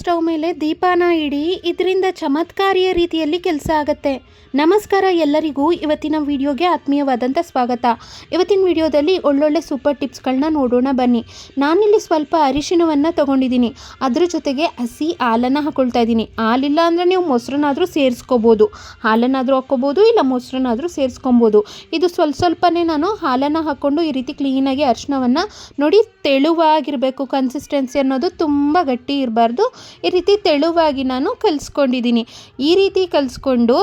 Stove ಮೇಲೆ ದೀಪಾನ ಇಡಿ, ಇದರಿಂದ ಚಮತ್ಕಾರಿಯ ರೀತಿಯಲ್ಲಿ ಕೆಲಸ ಆಗುತ್ತೆ. ನಮಸ್ಕಾರ ಎಲ್ಲರಿಗೂ. ಇವತ್ತಿನ ವಿಡಿಯೋಗೆ ಆತ್ಮೀಯವಾದಂಥ ಸ್ವಾಗತ. ಇವತ್ತಿನ ವಿಡಿಯೋದಲ್ಲಿ ಒಳ್ಳೊಳ್ಳೆ ಸೂಪರ್ ಟಿಪ್ಸ್ಗಳನ್ನ ನೋಡೋಣ ಬನ್ನಿ. ನಾನಿಲ್ಲಿ ಸ್ವಲ್ಪ ಅರಿಶಿಣವನ್ನು ತಗೊಂಡಿದ್ದೀನಿ. ಅದ್ರ ಜೊತೆಗೆ ಹಸಿ ಹಾಲನ್ನು ಹಾಕೊಳ್ತಾ ಇದ್ದೀನಿ. ಹಾಲಿಲ್ಲ ಅಂದರೆ ನೀವು ಮೊಸರನ್ನಾದರೂ ಸೇರಿಸ್ಕೋಬೋದು. ಹಾಲನ್ನಾದರೂ ಹಾಕ್ಕೋಬೋದು ಇಲ್ಲ ಮೊಸರನ್ನಾದರೂ ಸೇರಿಸ್ಕೊಬೋದು. ಇದು ಸ್ವಲ್ಪ ಸ್ವಲ್ಪನೇ ನಾನು ಹಾಲನ್ನು ಹಾಕ್ಕೊಂಡು ಈ ರೀತಿ ಕ್ಲೀನಾಗಿ ಅರಿಶಿಣವನ್ನು ನೋಡಿ ತೆಳುವಾಗಿರಬೇಕು. ಕನ್ಸಿಸ್ಟೆನ್ಸಿ ಅನ್ನೋದು ತುಂಬ ಗಟ್ಟಿ ಇರಬಾರ್ದು. ಈ ರೀತಿ ತೆಳುವಾಗಿ ನಾನು ಕಲಿಸ್ಕೊಂಡಿದ್ದೀನಿ. ಈ ರೀತಿ ಕಲಿಸ್ಕೊಂಡು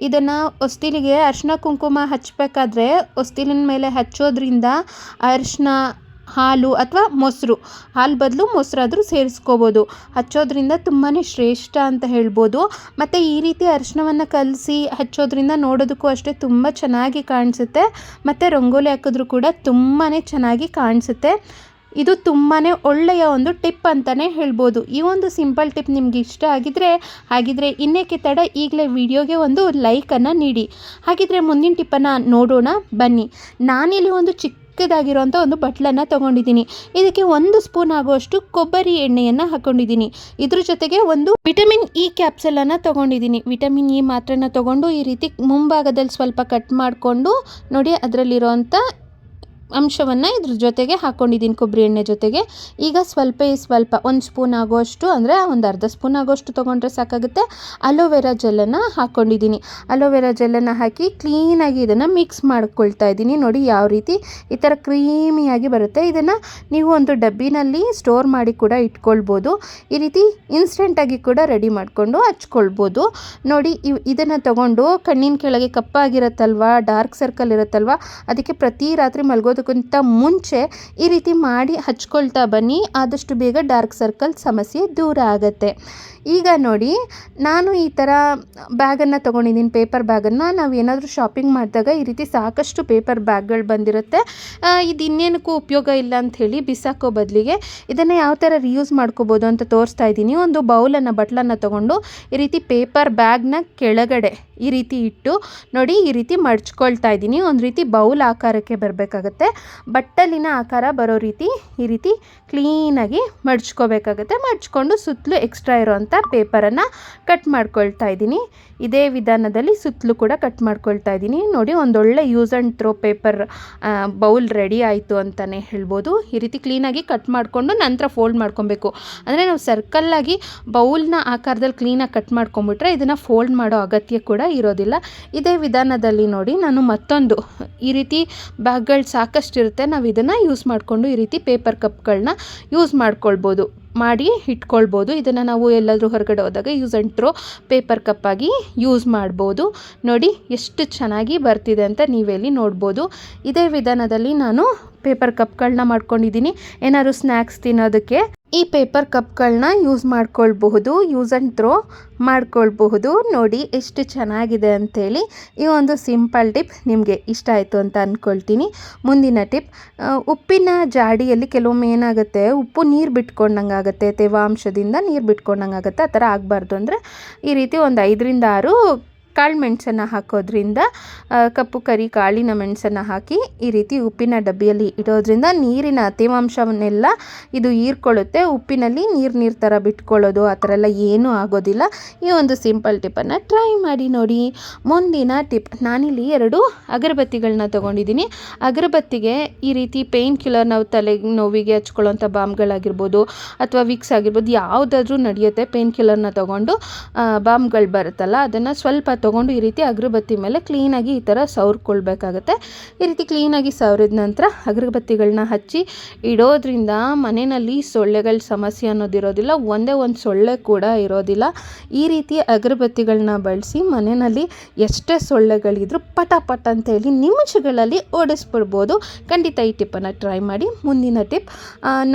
ಇದನ್ನು ಹೊಸ್ತಿಲಿಗೆ ಅರಿಶಿನ ಕುಂಕುಮ ಹಚ್ಚಬೇಕಾದ್ರೆ ಹೊಸ್ತಿಲಿನ ಮೇಲೆ ಹಚ್ಚೋದ್ರಿಂದ ಅರಿಶಿನ ಹಾಲು ಅಥವಾ ಮೊಸರು, ಹಾಲು ಬದಲು ಮೊಸರಾದರೂ ಸೇರಿಸ್ಕೋಬೋದು. ಹಚ್ಚೋದ್ರಿಂದ ತುಂಬಾ ಶ್ರೇಷ್ಠ ಅಂತ ಹೇಳ್ಬೋದು. ಮತ್ತು ಈ ರೀತಿ ಅರಿಶಿನವನ್ನು ಕಲಸಿ ಹಚ್ಚೋದ್ರಿಂದ ನೋಡೋದಕ್ಕೂ ಅಷ್ಟೇ ತುಂಬ ಚೆನ್ನಾಗಿ ಕಾಣಿಸುತ್ತೆ. ಮತ್ತು ರಂಗೋಲಿ ಹಾಕಿದ್ರೂ ಕೂಡ ತುಂಬಾ ಚೆನ್ನಾಗಿ ಕಾಣಿಸುತ್ತೆ. ಇದು ತುಂಬಾ ಒಳ್ಳೆಯ ಒಂದು ಟಿಪ್ ಅಂತಲೇ ಹೇಳ್ಬೋದು. ಈ ಒಂದು ಸಿಂಪಲ್ ಟಿಪ್ ನಿಮ್ಗೆ ಇಷ್ಟ ಆಗಿದ್ರೆ, ಹಾಗಿದ್ರೆ ಇನ್ನೇಕೆ ತಡ, ಈಗಲೇ ವಿಡಿಯೋಗೆ ಒಂದು ಲೈಕನ್ನು ನೀಡಿ. ಹಾಗಿದ್ರೆ ಮುಂದಿನ ಟಿಪ್ಪನ್ನು ನೋಡೋಣ, ಬನ್ನಿ. ನಾನಿಲ್ಲಿ ಒಂದು ಚಿಕ್ಕದಾಗಿರೋಂಥ ಒಂದು ಬಟ್ಲನ್ನು ತೊಗೊಂಡಿದ್ದೀನಿ. ಇದಕ್ಕೆ ಒಂದು ಸ್ಪೂನ್ ಆಗುವಷ್ಟು ಕೊಬ್ಬರಿ ಎಣ್ಣೆಯನ್ನು ಹಾಕ್ಕೊಂಡಿದ್ದೀನಿ ಇದ್ರ ಜೊತೆಗೆ ಒಂದು ವಿಟಮಿನ್ ಇ ಕ್ಯಾಪ್ಸಲನ್ನು ತೊಗೊಂಡಿದ್ದೀನಿ. ವಿಟಮಿನ್ ಇ ಮಾತ್ರನ ತೊಗೊಂಡು ಈ ರೀತಿ ಮುಂಭಾಗದಲ್ಲಿ ಸ್ವಲ್ಪ ಕಟ್ ಮಾಡಿಕೊಂಡು ನೋಡಿ ಅದರಲ್ಲಿರೋಂಥ ಅಂಶವನ್ನು ಇದ್ರ ಜೊತೆಗೆ ಹಾಕ್ಕೊಂಡಿದ್ದೀನಿ ಕೊಬ್ಬರಿ ಎಣ್ಣೆ ಜೊತೆಗೆ. ಈಗ ಸ್ವಲ್ಪ ಸ್ವಲ್ಪ ಒಂದು ಸ್ಪೂನ್ ಆಗೋಷ್ಟು ಅಂದರೆ ಒಂದು ಅರ್ಧ ಸ್ಪೂನ್ ಆಗೋಷ್ಟು ತೊಗೊಂಡ್ರೆ ಸಾಕಾಗುತ್ತೆ. ಅಲೋವೆರಾ ಜೆಲ್ಲನ್ನು ಹಾಕ್ಕೊಂಡಿದ್ದೀನಿ ಅಲೋವೆರಾ ಜೆಲ್ಲನ್ನು ಹಾಕಿ ಕ್ಲೀನಾಗಿ ಇದನ್ನು ಮಿಕ್ಸ್ ಮಾಡ್ಕೊಳ್ತಾ ಇದ್ದೀನಿ ನೋಡಿ ಯಾವ ರೀತಿ ಈ ಥರ ಕ್ರೀಮಿಯಾಗಿ ಬರುತ್ತೆ. ಇದನ್ನು ನೀವು ಒಂದು ಡಬ್ಬಿನಲ್ಲಿ ಸ್ಟೋರ್ ಮಾಡಿ ಕೂಡ ಇಟ್ಕೊಳ್ಬೋದು. ಈ ರೀತಿ ಇನ್ಸ್ಟೆಂಟಾಗಿ ಕೂಡ ರೆಡಿ ಮಾಡಿಕೊಂಡು ಹಚ್ಕೊಳ್ಬೋದು. ನೋಡಿ ಇವ್ ಇದನ್ನು ತಗೊಂಡು ಕಣ್ಣಿನ ಕೆಳಗೆ ಕಪ್ಪಾಗಿರುತ್ತಲ್ವ ಡಾರ್ಕ್ ಸರ್ಕಲ್ ಇರುತ್ತಲ್ವ, ಅದಕ್ಕೆ ಪ್ರತಿ ರಾತ್ರಿ ಮಲಗೋದಕ್ಕಿಂತ ಮುಂಚೆ ಈ ರೀತಿ ಮಾಡಿ ಹಚ್ಕೊಳ್ತಾ ಬನ್ನಿ. ಆದಷ್ಟು ಬೇಗ ಡಾರ್ಕ್ ಸರ್ಕಲ್ ಸಮಸ್ಯೆ ದೂರ ಆಗುತ್ತೆ. ಈಗ ನೋಡಿ, ನಾನು ಈ ಥರ ಬ್ಯಾಗನ್ನು ತೊಗೊಂಡಿದ್ದೀನಿ ಪೇಪರ್ ಬ್ಯಾಗನ್ನು. ನಾವು ಏನಾದರೂ ಶಾಪಿಂಗ್ ಮಾಡಿದಾಗ ಈ ರೀತಿ ಸಾಕಷ್ಟು ಪೇಪರ್ ಬ್ಯಾಗ್ಗಳು ಬಂದಿರುತ್ತೆ. ಇದು ಇನ್ನೇನಕ್ಕೂ ಉಪಯೋಗ ಇಲ್ಲ ಅಂಥೇಳಿ ಬಿಸಾಕೋ ಬದಲಿಗೆ ಇದನ್ನು ಯಾವ ಥರ ರಿಯೂಸ್ ಮಾಡ್ಕೋಬೋದು ಅಂತ ತೋರಿಸ್ತಾ ಇದ್ದೀನಿ. ಒಂದು ಬೌಲನ್ನು, ಬಟ್ಲನ್ನು ತೊಗೊಂಡು ಈ ರೀತಿ ಪೇಪರ್ ಬ್ಯಾಗ್ನ ಕೆಳಗಡೆ ಈ ರೀತಿ ಇಟ್ಟು ನೋಡಿ ಈ ರೀತಿ ಮಡ್ಚ್ಕೊಳ್ತಾ ಇದ್ದೀನಿ. ಒಂದು ರೀತಿ ಬೌಲ್ ಆಕಾರಕ್ಕೆ ಬರಬೇಕಾಗತ್ತೆ. ಬಟ್ಟಲಿನ ಆಕಾರ ಬರೋ ರೀತಿ ಈ ರೀತಿ ಕ್ಲೀನಾಗಿ ಮಡ್ಚ್ಕೋಬೇಕಾಗತ್ತೆ. ಮಡ್ಚ್ಕೊಂಡು ಸುತ್ತಲೂ ಎಕ್ಸ್ಟ್ರಾ ಇರೋವಂಥ ಪೇಪರನ್ನು ಕಟ್ ಮಾಡ್ಕೊಳ್ತಾ ಇದ್ದೀನಿ. ಇದೇ ವಿಧಾನದಲ್ಲಿ ಸುತ್ತಲೂ ಕೂಡ ಕಟ್ ಮಾಡ್ಕೊಳ್ತಾ ಇದ್ದೀನಿ. ನೋಡಿ, ಒಂದೊಳ್ಳೆ use and throw paper bowl ready ಆಯಿತು ಅಂತಲೇ ಹೇಳ್ಬೋದು. ಈ ರೀತಿ ಕ್ಲೀನಾಗಿ ಕಟ್ ಮಾಡಿಕೊಂಡು ನಂತರ ಫೋಲ್ಡ್ ಮಾಡ್ಕೊಬೇಕು. ಅಂದರೆ ನಾವು ಸರ್ಕಲ್ಲಾಗಿ ಬೌಲ್ನ ಆಕಾರದಲ್ಲಿ ಕ್ಲೀನಾಗಿ ಕಟ್ ಮಾಡ್ಕೊಂಬಿಟ್ರೆ ಇದನ್ನು ಫೋಲ್ಡ್ ಮಾಡೋ ಅಗತ್ಯ ಕೂಡ ಇರೋದಿಲ್ಲ. ಇದೇ ವಿಧಾನದಲ್ಲಿ ನೋಡಿ, ನಾನು ಮತ್ತೊಂದು, ಈ ರೀತಿ ಬ್ಯಾಗ್ಗಳು ಸಾಕಷ್ಟು ಇರುತ್ತೆ ನಾವು ಇದನ್ನು ಯೂಸ್ ಮಾಡಿಕೊಂಡು ಈ ರೀತಿ ಪೇಪರ್ ಕಪ್ಗಳನ್ನ ಯೂಸ್ ಮಾಡ್ಕೊಳ್ಬೋದು. ಮಾಡಿ ಇಟ್ಕೊಳ್ಬೋದು. ಇದನ್ನು ನಾವು ಎಲ್ಲಾದರೂ ಹೊರಗಡೆ ಹೋದಾಗ ಯೂಸ್ ಆ್ಯಂಡ್ ಥ್ರೋ ಪೇಪರ್ ಕಪ್ಪಾಗಿ ಯೂಸ್ ಮಾಡ್ಬೋದು. ನೋಡಿ ಎಷ್ಟು ಚೆನ್ನಾಗಿ ಬರ್ತಿದೆ ಅಂತ ನೀವೆಲ್ಲಿ ನೋಡ್ಬೋದು. ಇದೇ ವಿಧಾನದಲ್ಲಿ ನಾನು ಪೇಪರ್ ಕಪ್ಗಳನ್ನ ಮಾಡ್ಕೊಂಡಿದ್ದೀನಿ. ಏನಾದ್ರು ಸ್ನ್ಯಾಕ್ಸ್ ತಿನ್ನೋದಕ್ಕೆ ಈ ಪೇಪರ್ ಕಪ್ಗಳನ್ನ ಯೂಸ್ ಮಾಡ್ಕೊಳ್ಬಹುದು, ಯೂಸ್ ಆ್ಯಂಡ್ ಥ್ರೋ ಮಾಡ್ಕೊಳ್ಬಹುದು. ನೋಡಿ, ಎಷ್ಟು ಚೆನ್ನಾಗಿದೆ ಅಂಥೇಳಿ ಈ ಒಂದು ಸಿಂಪಲ್ ಟಿಪ್ ನಿಮಗೆ ಇಷ್ಟ ಆಯಿತು ಅಂತ ಅಂದ್ಕೊಳ್ತೀನಿ ಮುಂದಿನ ಟಿಪ್ ಉಪ್ಪಿನ ಜಾಡಿಯಲ್ಲಿ ಕೆಲವೊಮ್ಮೆ ಏನಾಗುತ್ತೆ, ಉಪ್ಪು ನೀರು ಬಿಟ್ಕೊಂಡಂಗೆ ಆಗುತ್ತೆ, ತೇವಾಂಶದಿಂದ ನೀರು ಬಿಟ್ಕೊಂಡಂಗೆ ಆಗುತ್ತೆ, ಆ ಥರ ಆಗಬಾರ್ದು ಅಂದರೆ ಈ ರೀತಿ ಒಂದು ಐದರಿಂದ ಆರು ಕಾಳು ಮೆಣಸನ್ನು ಹಾಕೋದ್ರಿಂದ ಕಪ್ಪು ಕರಿ ಕಾಳಿನ ಮೆಣಸನ್ನು ಹಾಕಿ ಈ ರೀತಿ ಉಪ್ಪಿನ ಡಬ್ಬಿಯಲ್ಲಿ ಇಡೋದ್ರಿಂದ ನೀರಿನ ತೇವಾಂಶವನ್ನೆಲ್ಲ ಇದು ಹೀರ್ಕೊಳ್ಳುತ್ತೆ. ಉಪ್ಪಿನಲ್ಲಿ ನೀರು ನೀರು ಥರ ಬಿಟ್ಕೊಳ್ಳೋದು, ಆ ಥರ ಎಲ್ಲ ಏನೂ ಆಗೋದಿಲ್ಲ. ಈ ಒಂದು ಸಿಂಪಲ್ ಟಿಪ್ಪನ್ನು ಟ್ರೈ ಮಾಡಿ ನೋಡಿ. ಮುಂದಿನ ಟಿಪ್, ನಾನಿಲ್ಲಿ ಎರಡು ಅಗರಬತ್ತಿಗಳನ್ನ ತೊಗೊಂಡಿದ್ದೀನಿ. ಅಗರಬತ್ತಿಗೆ ಈ ರೀತಿ ಪೇಯ್ನ್ ಕಿಲ್ಲರ್ ನಾವು ತಲೆ ನೋವಿಗೆ ಹಚ್ಕೊಳ್ಳೋಂಥ ಬಾಂಬ್ಗಳಾಗಿರ್ಬೋದು ಅಥವಾ ವಿಕ್ಸ್ ಆಗಿರ್ಬೋದು, ಯಾವುದಾದ್ರೂ ನಡೆಯುತ್ತೆ ಪೇಯ್ನ್ ಕಿಲ್ಲರ್ನ ತೊಗೊಂಡು ಬಾಂಬ್ಗಳು ಬರುತ್ತಲ್ಲ, ಅದನ್ನು ಸ್ವಲ್ಪ ತೊಗೊಂಡು ಈ ರೀತಿ ಅಗರಬತ್ತಿ ಮೇಲೆ ಕ್ಲೀನಾಗಿ ಈ ಥರ ಸವರ್ಕೊಳ್ಬೇಕಾಗತ್ತೆ. ಈ ರೀತಿ ಕ್ಲೀನಾಗಿ ಸವರಿದ ನಂತರ ಅಗರಬತ್ತಿಗಳನ್ನ ಹಚ್ಚಿ ಇಡೋದ್ರಿಂದ ಮನೆಯಲ್ಲಿ ಸೊಳ್ಳೆಗಳ ಸಮಸ್ಯೆ ಅನ್ನೋದಿರೋದಿಲ್ಲ, ಒಂದೇ ಒಂದು ಸೊಳ್ಳೆ ಕೂಡ ಇರೋದಿಲ್ಲ. ಈ ರೀತಿ ಅಗರಬತ್ತಿಗಳನ್ನ ಬಳಸಿ ಮನೆಯಲ್ಲಿ ಎಷ್ಟೇ ಸೊಳ್ಳೆಗಳಿದ್ರು ಪಟ ಪಟ ಅಂತೇಳಿ ನಿಮಿಷಗಳಲ್ಲಿ ಓಡಿಸ್ಬಿಡ್ಬೋದು. ಖಂಡಿತ ಈ ಟಿಪ್ಪನ್ನು ಟ್ರೈ ಮಾಡಿ. ಮುಂದಿನ ಟಿಪ್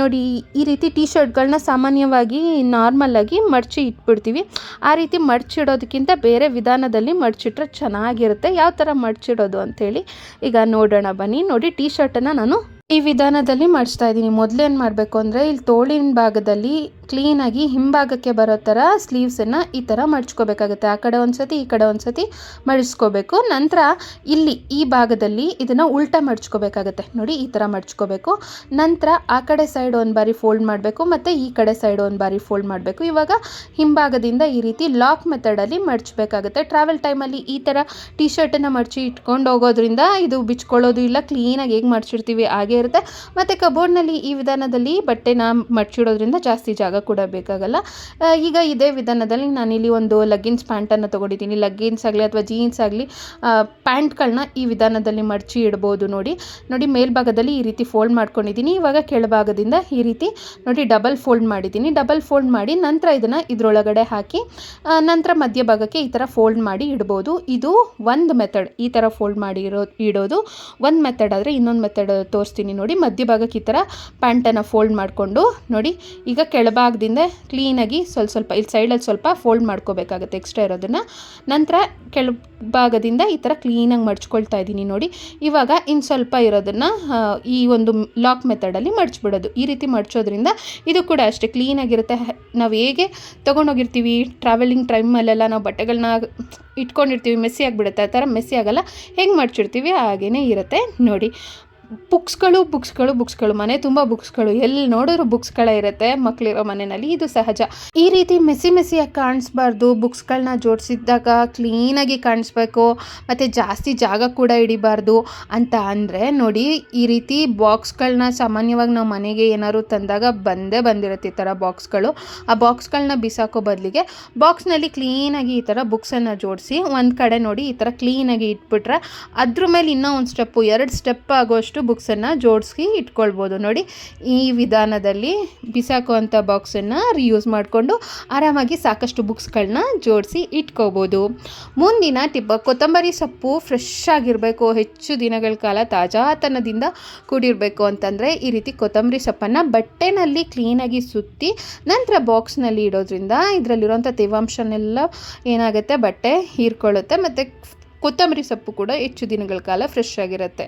ನೋಡಿ ಈ ರೀತಿ ಟೀ ಶರ್ಟ್ಗಳನ್ನ ಸಾಮಾನ್ಯವಾಗಿ ನಾರ್ಮಲಾಗಿ ಮಡಚಿ ಇಟ್ಬಿಡ್ತೀವಿ. ಆ ರೀತಿ ಮಡಚಿಡೋದಕ್ಕಿಂತ ಬೇರೆ ವಿಧಾನದಲ್ಲಿ ಮಡಚಿಟ್ರೆ ಚೆನ್ನಾಗಿರುತ್ತೆ. ಯಾವ ಥರ ಮಡಚಿಡೋದು ಅಂಥೇಳಿ ಈಗ ನೋಡೋಣ ಬನ್ನಿ. ನೋಡಿ ಟೀ ಶರ್ಟನ್ನು ನಾನು ಈ ವಿಧಾನದಲ್ಲಿ ಮಾಡಿಸ್ತಾ ಇದ್ದೀನಿ. ಮೊದಲೇನು ಮಾಡಬೇಕು ಅಂದರೆ, ಇಲ್ಲಿ ತೋಳಿನ ಭಾಗದಲ್ಲಿ ಕ್ಲೀನಾಗಿ ಹಿಂಭಾಗಕ್ಕೆ ಬರೋ ಥರ ಸ್ಲೀವ್ಸನ್ನು ಈ ಥರ ಮಡ್ಚ್ಕೋಬೇಕಾಗುತ್ತೆ ಆ ಕಡೆ ಒಂದು ಸತಿ ಈ ಕಡೆ ಒಂದು ಸತಿ ಮಡಿಸ್ಕೋಬೇಕು. ನಂತರ ಇಲ್ಲಿ ಈ ಭಾಗದಲ್ಲಿ ಇದನ್ನು ಉಲ್ಟಾ ಮಡ್ಚ್ಕೋಬೇಕಾಗುತ್ತೆ ನೋಡಿ, ಈ ಥರ ಮಡ್ಚ್ಕೋಬೇಕು ನಂತರ ಆ ಕಡೆ ಸೈಡ್ ಒಂದು ಬಾರಿ ಫೋಲ್ಡ್ ಮಾಡಬೇಕು, ಮತ್ತು ಈ ಕಡೆ ಸೈಡ್ ಒಂದು ಬಾರಿ ಫೋಲ್ಡ್ ಮಾಡಬೇಕು. ಇವಾಗ ಹಿಂಭಾಗದಿಂದ ಈ ರೀತಿ ಲಾಕ್ ಮೆಥಡಲ್ಲಿ ಮಡ್ಚಬೇಕಾಗುತ್ತೆ ಟ್ರಾವೆಲ್ ಟೈಮಲ್ಲಿ ಈ ಥರ ಟಿ ಶರ್ಟನ್ನು ಮಡಚಿ ಇಟ್ಕೊಂಡು ಹೋಗೋದ್ರಿಂದ ಇದು ಬಿಚ್ಕೊಳ್ಳೋದು ಇಲ್ಲ ಕ್ಲೀನಾಗಿ ಹೇಗೆ ಮಡ್ಚಿರ್ತೀವಿ ಹಾಗೆ ಇರುತ್ತೆ. ಮತ್ತು ಕಬೋರ್ಡ್ನಲ್ಲಿ ಈ ವಿಧಾನದಲ್ಲಿ ಬಟ್ಟೆನ ಮಡ್ಚಿಡೋದ್ರಿಂದ ಜಾಸ್ತಿ ಜಾಗ ಕೂಡ ಬೇಕಾಗಲ್ಲ. ಈಗ ಇದೇ ವಿಧಾನದಲ್ಲಿ ನಾನಿಲ್ಲಿ ಒಂದು ಲಗ್ಗಿನ್ಸ್ ಪ್ಯಾಂಟನ್ನು ತೊಗೊಂಡಿದ್ದೀನಿ. ಲಗ್ಗಿನ್ಸ್ ಆಗಲಿ ಅಥವಾ ಜೀನ್ಸ್ ಆಗಲಿ ಪ್ಯಾಂಟ್ಗಳನ್ನ ಈ ವಿಧಾನದಲ್ಲಿ ಮಡಚಿ ಇಡ್ಬೋದು ನೋಡಿ. ನೋಡಿ, ಮೇಲ್ಭಾಗದಲ್ಲಿ ಈ ರೀತಿ ಫೋಲ್ಡ್ ಮಾಡ್ಕೊಂಡಿದ್ದೀನಿ. ಇವಾಗ ಕೆಳಭಾಗದಿಂದ ಈ ರೀತಿ ನೋಡಿ ಡಬಲ್ ಫೋಲ್ಡ್ ಮಾಡಿದ್ದೀನಿ. ಡಬಲ್ ಫೋಲ್ಡ್ ಮಾಡಿ ನಂತರ ಇದನ್ನು ಇದರೊಳಗಡೆ ಹಾಕಿ ನಂತರ ಮಧ್ಯಭಾಗಕ್ಕೆ ಈ ಥರ ಫೋಲ್ಡ್ ಮಾಡಿ ಇಡ್ಬೋದು. ಇದು ಒಂದು ಮೆಥಡ್ ಈ ಥರ ಫೋಲ್ಡ್ ಮಾಡಿ ಇಡೋದು ಒಂದು ಮೆಥಡ್ ಆದರೆ ಇನ್ನೊಂದು ಮೆಥಡ್ ತೋರಿಸ್ತೀನಿ. ನೋಡಿ, ಮಧ್ಯಭಾಗಕ್ಕೆ ಈ ಥರ ಪ್ಯಾಂಟನ್ನು ಫೋಲ್ಡ್ ಮಾಡಿಕೊಂಡು ನೋಡಿ, ಈಗ ಕೆಳಭಾಗದಿಂದ ಕ್ಲೀನಾಗಿ ಸ್ವಲ್ಪ ಸ್ವಲ್ಪ, ಇಲ್ಲಿ ಸೈಡಲ್ಲಿ ಸ್ವಲ್ಪ ಫೋಲ್ಡ್ ಮಾಡ್ಕೋಬೇಕಾಗುತ್ತೆ ಎಕ್ಸ್ಟ್ರಾ ಇರೋದನ್ನು. ನಂತರ ಕೆಳಭಾಗದಿಂದ ಈ ಥರ ಕ್ಲೀನಾಗಿ ಮಡ್ಚ್ಕೊಳ್ತಾ ಇದ್ದೀನಿ ನೋಡಿ, ಇವಾಗ ಇನ್ನು ಸ್ವಲ್ಪ ಇರೋದನ್ನು ಈ ಒಂದು ಲಾಕ್ ಮೆಥಡಲ್ಲಿ ಮಡ್ಚ್ಬಿಡೋದು. ಈ ರೀತಿ ಮಡ್ಚೋದ್ರಿಂದ ಇದು ಕೂಡ ಅಷ್ಟೇ ಕ್ಲೀನಾಗಿರುತ್ತೆ ನಾವು ಹೇಗೆ ತೊಗೊಂಡೋಗಿರ್ತೀವಿ ಟ್ರಾವೆಲಿಂಗ್ ಟೈಮಲ್ಲೆಲ್ಲ ನಾವು ಬಟ್ಟೆಗಳನ್ನ ಇಟ್ಕೊಂಡಿರ್ತೀವಿ ಮೆಸ್ಸಿ ಆಗಿಬಿಡುತ್ತೆ, ಆ ಥರ ಮೆಸ್ಸಿ ಆಗಲ್ಲ. ಹೆಂಗೆ ಮಡ್ಚಿರ್ತೀವಿ ಹಾಗೇ ಇರುತ್ತೆ ನೋಡಿ. ಬುಕ್ಸ್ಗಳು ಬುಕ್ಸ್ಗಳು ಬುಕ್ಸ್ಗಳು, ಮನೆ ತುಂಬ ಬುಕ್ಸ್ಗಳು. ಎಲ್ಲಿ ನೋಡಿದ್ರು ಬುಕ್ಸ್ಗಳೇ ಇರುತ್ತೆ ಮಕ್ಕಳಿರೋ ಮನೆಯಲ್ಲಿ. ಇದು ಸಹಜ. ಈ ರೀತಿ ಮೆಸಿ ಮೆಸಿಯಾಗಿ ಕಾಣಿಸ್ಬಾರ್ದು. ಬುಕ್ಸ್ಗಳನ್ನ ಜೋಡಿಸಿದ್ದಾಗ ಕ್ಲೀನಾಗಿ ಕಾಣಿಸ್ಬೇಕು. ಮತ್ತು ಜಾಸ್ತಿ ಜಾಗ ಕೂಡ ಹಿಡಿಬಾರ್ದು ಅಂತ ಅಂದರೆ ನೋಡಿ, ಈ ರೀತಿ ಬಾಕ್ಸ್ಗಳನ್ನ ಸಾಮಾನ್ಯವಾಗಿ ನಾವು ಮನೆಗೆ ಏನಾದ್ರು ತಂದಾಗ ಬಂದೇ ಬಂದಿರುತ್ತೆ ಈ ಥರ ಬಾಕ್ಸ್ಗಳು. ಆ ಬಾಕ್ಸ್ಗಳನ್ನ ಬಿಸಾಕೋ ಬದಲಿಗೆ ಬಾಕ್ಸ್ನಲ್ಲಿ ಕ್ಲೀನಾಗಿ ಈ ಥರ ಬುಕ್ಸನ್ನು ಜೋಡಿಸಿ ಒಂದು ಕಡೆ ನೋಡಿ ಈ ಥರ ಕ್ಲೀನಾಗಿ ಇಟ್ಬಿಟ್ರೆ ಅದ್ರ ಮೇಲೆ ಇನ್ನೂ ಒಂದು ಸ್ಟೆಪ್ಪು, ಎರಡು ಸ್ಟೆಪ್ ಆಗೋಷ್ಟು ಬುಕ್ಸನ್ನು ಜೋಡಿಸಿ ಇಟ್ಕೊಳ್ಬೋದು. ನೋಡಿ, ಈ ವಿಧಾನದಲ್ಲಿ ಬಿಸಾಕುವಂಥ ಬಾಕ್ಸನ್ನು ರಿಯೂಸ್ ಮಾಡಿಕೊಂಡು ಆರಾಮಾಗಿ ಸಾಕಷ್ಟು ಬುಕ್ಸ್ಗಳನ್ನ ಜೋಡಿಸಿ ಇಟ್ಕೋಬೋದು. ಮುಂದಿನ ಟಿಪ್ ಕೊತ್ತಂಬರಿ ಸೊಪ್ಪು ಫ್ರೆಶ್ ಆಗಿರಬೇಕು. ಹೆಚ್ಚು ದಿನಗಳ ಕಾಲ ತಾಜಾತನದಿಂದ ಕೂಡಿರಬೇಕು ಅಂತಂದರೆ ಈ ರೀತಿ ಕೊತ್ತಂಬರಿ ಸೊಪ್ಪನ್ನು ಬಟ್ಟೆನಲ್ಲಿ ಕ್ಲೀನಾಗಿ ಸುತ್ತಿ ನಂತರ ಬಾಕ್ಸ್ನಲ್ಲಿ ಇಡೋದ್ರಿಂದ ಇದರಲ್ಲಿರುವಂಥ ತೇವಾಂಶನೆಲ್ಲ ಏನಾಗುತ್ತೆ? ಬಟ್ಟೆ ಹೀರ್ಕೊಳ್ಳುತ್ತೆ. ಮತ್ತು ಕೊತ್ತಂಬರಿ ಸೊಪ್ಪು ಕೂಡ ಹೆಚ್ಚು ದಿನಗಳ ಕಾಲ ಫ್ರೆಶ್ ಆಗಿರುತ್ತೆ.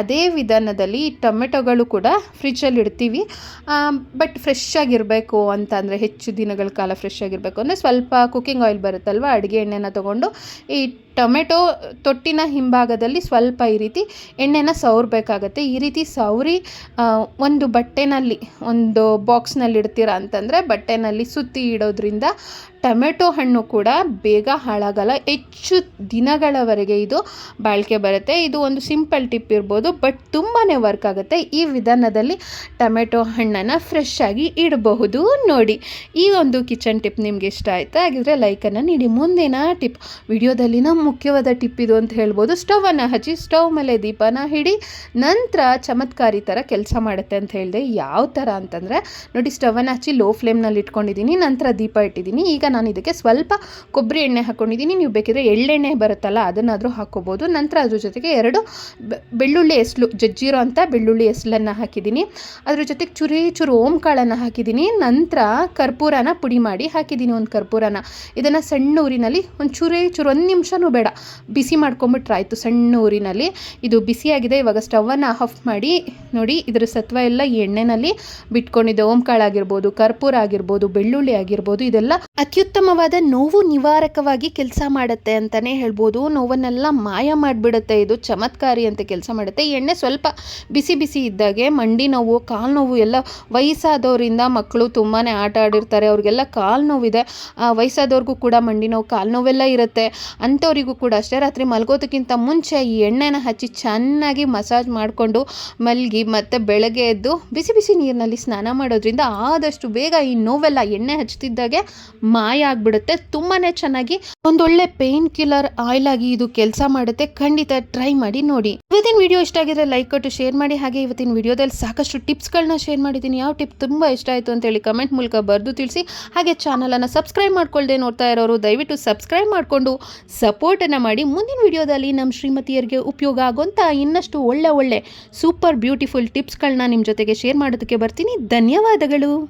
ಅದೇ ವಿಧಾನದಲ್ಲಿ ಟೊಮೆಟೊಗಳು ಕೂಡ ಫ್ರಿಜ್ಜಲ್ಲಿ ಇಡ್ತೀವಿ. ಬಟ್ ಫ್ರೆಶ್ ಆಗಿರಬೇಕು ಅಂತ ಅಂದರೆ ಹೆಚ್ಚು ದಿನಗಳ ಕಾಲ ಫ್ರೆಶ್ ಆಗಿರಬೇಕು ಅಂದರೆ ಸ್ವಲ್ಪ ಕುಕ್ಕಿಂಗ್ ಆಯಿಲ್ ಬರುತ್ತಲ್ವ? ಅಡುಗೆ ಎಣ್ಣೆನ ತೊಗೊಂಡು ಈ ಟೊಮೆಟೊ ತೊಟ್ಟಿನ ಹಿಂಭಾಗದಲ್ಲಿ ಸ್ವಲ್ಪ ಈ ರೀತಿ ಎಣ್ಣೆನ ಸವರಬೇಕಾಗತ್ತೆ. ಈ ರೀತಿ ಸವರಿ ಒಂದು ಬಟ್ಟೆನಲ್ಲಿ, ಒಂದು ಬಾಕ್ಸ್ನಲ್ಲಿ ಇಡ್ತೀರ ಅಂತಂದರೆ ಬಟ್ಟೆನಲ್ಲಿ ಸುತ್ತಿ ಇಡೋದ್ರಿಂದ ಟೊಮೆಟೊ ಹಣ್ಣು ಕೂಡ ಬೇಗ ಹಾಳಾಗಲ್ಲ. ಹೆಚ್ಚು ದಿನಗಳವರೆಗೆ ಇದು ಬಾಳಿಕೆ ಬರುತ್ತೆ. ಇದು ಒಂದು ಸಿಂಪಲ್ ಟಿಪ್ ಇರ್ಬೋದು, ಬಟ್ ತುಂಬಾ ವರ್ಕ್ ಆಗುತ್ತೆ. ಈ ವಿಧಾನದಲ್ಲಿ ಟೊಮೆಟೊ ಹಣ್ಣನ್ನು ಫ್ರೆಶ್ ಆಗಿ ಇಡಬಹುದು ನೋಡಿ. ಈ ಒಂದು ಕಿಚನ್ ಟಿಪ್ ನಿಮ್ಗೆ ಇಷ್ಟ ಆಯ್ತಾ? ಹಾಗಿದ್ರೆ ಲೈಕನ್ನು ನೀಡಿ. ಮುಂದಿನ ಟಿಪ್, ವಿಡಿಯೋದಲ್ಲಿನ ಮುಖ್ಯವಾದ ಟಿಪ್ ಇದು ಅಂತ ಹೇಳ್ಬೋದು. ಸ್ಟವನ್ನು ಹಚ್ಚಿ ಸ್ಟವ್ ಮೇಲೆ ದೀಪನ ಹಿಡಿ ನಂತರ ಚಮತ್ಕಾರಿ ಥರ ಕೆಲಸ ಮಾಡುತ್ತೆ ಅಂತ ಹೇಳಿದೆ. ಯಾವ ಥರ ಅಂತಂದರೆ, ನೋಡಿ ಸ್ಟವನ್ನು ಹಚ್ಚಿ ಲೋ ಫ್ಲೇಮ್ನಲ್ಲಿ ಇಟ್ಕೊಂಡಿದ್ದೀನಿ ನಂತರ ದೀಪ ಇಟ್ಟಿದ್ದೀನಿ ಈಗ ನಾನು ಇದಕ್ಕೆ ಸ್ವಲ್ಪ ಕೊಬ್ಬರಿ ಎಣ್ಣೆ ಹಾಕ್ಕೊಂಡಿದ್ದೀನಿ ನೀವು ಬೇಕಿದ್ರೆ ಎಳ್ಳೆಣ್ಣೆ ಬರುತ್ತಲ್ಲ, ಅದನ್ನಾದರೂ ಹಾಕ್ಕೋಬೋದು ನಂತರ ಅದ್ರ ಜೊತೆಗೆ ಎರಡು ಬೆಳ್ಳುಳ್ಳಿ ಎಸ್ಲು ಜಜ್ಜಿರೋ ಅಂತ ಬೆಳ್ಳುಳ್ಳಿ ಎಸ್ಲನ್ನು ಹಾಕಿದ್ದೀನಿ ಅದ್ರ ಜೊತೆಗೆ ಚುರಿ ಚೂರು ಓಂ ಕಾಳನ್ನು ಹಾಕಿದ್ದೀನಿ ನಂತರ ಕರ್ಪೂರನ ಪುಡಿ ಮಾಡಿ ಹಾಕಿದ್ದೀನಿ ಒಂದು ಕರ್ಪೂರನ. ಇದನ್ನು ಸಣ್ಣ ಊರಿನಲ್ಲಿ ಒಂದು ಚುರಿ ಚೂರು, ಒಂದು ನಿಮಿಷನೂ ಬೇಡ. ಬಿಸಿ ಮಾಡ್ಕೊಂಬಿಟ್ರೆ ಆಯಿತು ಸಣ್ಣ ಊರಿನಲ್ಲಿ. ಇದು ಬಿಸಿಯಾಗಿದೆ. ಇವಾಗ ಸ್ಟವನ್ನು ಆಫ್ ಮಾಡಿ ನೋಡಿ ಇದರ ಸತ್ವ ಎಲ್ಲ ಎಣ್ಣೆನಲ್ಲಿ ಬಿಟ್ಕೊಂಡಿದೆ. ಓಂಕಾಳು ಆಗಿರ್ಬೋದು, ಕರ್ಪೂರ ಆಗಿರ್ಬೋದು, ಬೆಳ್ಳುಳ್ಳಿ ಆಗಿರ್ಬೋದು, ಇದೆಲ್ಲ ಅತ್ಯುತ್ತಮವಾದ ನೋವು ನಿವಾರಕವಾಗಿ ಕೆಲಸ ಮಾಡುತ್ತೆ ಅಂತಲೇ ಹೇಳ್ಬೋದು. ನೋವನ್ನೆಲ್ಲ ಮಾಯ ಮಾಡಿಬಿಡುತ್ತೆ. ಇದು ಚಮತ್ಕಾರಿ ಅಂತ ಕೆಲಸ ಮಾಡುತ್ತೆ. ಎಣ್ಣೆ ಸ್ವಲ್ಪ ಬಿಸಿ ಬಿಸಿ ಇದ್ದಾಗೆ ಮಂಡಿ ನೋವು, ಕಾಲು ನೋವು ಎಲ್ಲ ವಯಸ್ಸಾದವರಿಂದ ಮಕ್ಕಳು ತುಂಬಾ ಆಟ ಆಡಿರ್ತಾರೆ. ಅವ್ರಿಗೆಲ್ಲ ಕಾಲು ನೋವಿದೆ. ವಯಸ್ಸಾದವ್ರಿಗೂ ಕೂಡ ಮಂಡಿ ನೋವು, ಕಾಲು ನೋವೆಲ್ಲ ಇರುತ್ತೆ. ಅಂಥವರಿಗೂ ಕೂಡ ಅಷ್ಟೇ. ರಾತ್ರಿ ಮಲಗೋದಕ್ಕಿಂತ ಮುಂಚೆ ಈ ಎಣ್ಣೆನ ಹಚ್ಚಿ ಚೆನ್ನಾಗಿ ಮಸಾಜ್ ಮಾಡಿಕೊಂಡು ಮಲಗಿ ಮತ್ತು ಬೆಳಗ್ಗೆ ಎದ್ದು ಬಿಸಿ ಬಿಸಿ ನೀರಿನಲ್ಲಿ ಸ್ನಾನ ಮಾಡೋದ್ರಿಂದ ಆದಷ್ಟು ಬೇಗ ಈ ನೋವೆಲ್ಲ ಎಣ್ಣೆ ಹಚ್ತಿದ್ದಾಗೆ ಮಾಯ ಆಗಿಬಿಡುತ್ತೆ. ತುಂಬಾ ಚೆನ್ನಾಗಿ ಒಂದೊಳ್ಳೆ ಪೇನ್ ಕಿಲ್ಲರ್ ಆಯಿಲ್ ಆಗಿ ಇದು ಕೆಲಸ ಮಾಡುತ್ತೆ. ಖಂಡಿತ ಟ್ರೈ ಮಾಡಿ ನೋಡಿ. ಇವತ್ತಿನ ವಿಡಿಯೋ ಇಷ್ಟ ಆಗಿದ್ರೆ ಲೈಕ್ ಕೊಟ್ಟು ಶೇರ್ ಮಾಡಿ. ಹಾಗೆ ಇವತ್ತಿನ ವಿಡಿಯೋದಲ್ಲಿ ಸಾಕಷ್ಟು ಟಿಪ್ಸ್ಗಳನ್ನ ಶೇರ್ ಮಾಡಿದ್ದೀನಿ. ಯಾವ ಟಿಪ್ ತುಂಬ ಇಷ್ಟ ಆಯಿತು ಅಂತೇಳಿ ಕಮೆಂಟ್ ಮೂಲಕ ಬರೆದು ತಿಳಿಸಿ. ಹಾಗೆ ಚಾನಲನ್ನು ಸಬ್ಸ್ಕ್ರೈಬ್ ಮಾಡ್ಕೊಳ್ಳದೆ ನೋಡ್ತಾ ಇರೋರು ದಯವಿಟ್ಟು ಸಬ್ಸ್ಕ್ರೈಬ್ ಮಾಡಿಕೊಂಡು ಸಪೋರ್ಟನ್ನು ಮಾಡಿ ಮುಂದಿನ ವಿಡಿಯೋದಲ್ಲಿ ನಮ್ಮ ಶ್ರೀಮತಿಯರಿಗೆ ಉಪಯೋಗ ಆಗುವಂಥ ಇನ್ನಷ್ಟು ಒಳ್ಳೆ ಒಳ್ಳೆ ಸೂಪರ್ ಬ್ಯೂಟಿಫುಲ್ ಟಿಪ್ಸ್ಗಳನ್ನ ನಿಮ್ಮ ಜೊತೆಗೆ ಶೇರ್ ಮಾಡೋದಕ್ಕೆ ಬರ್ತೀನಿ. ಧನ್ಯವಾದಗಳು.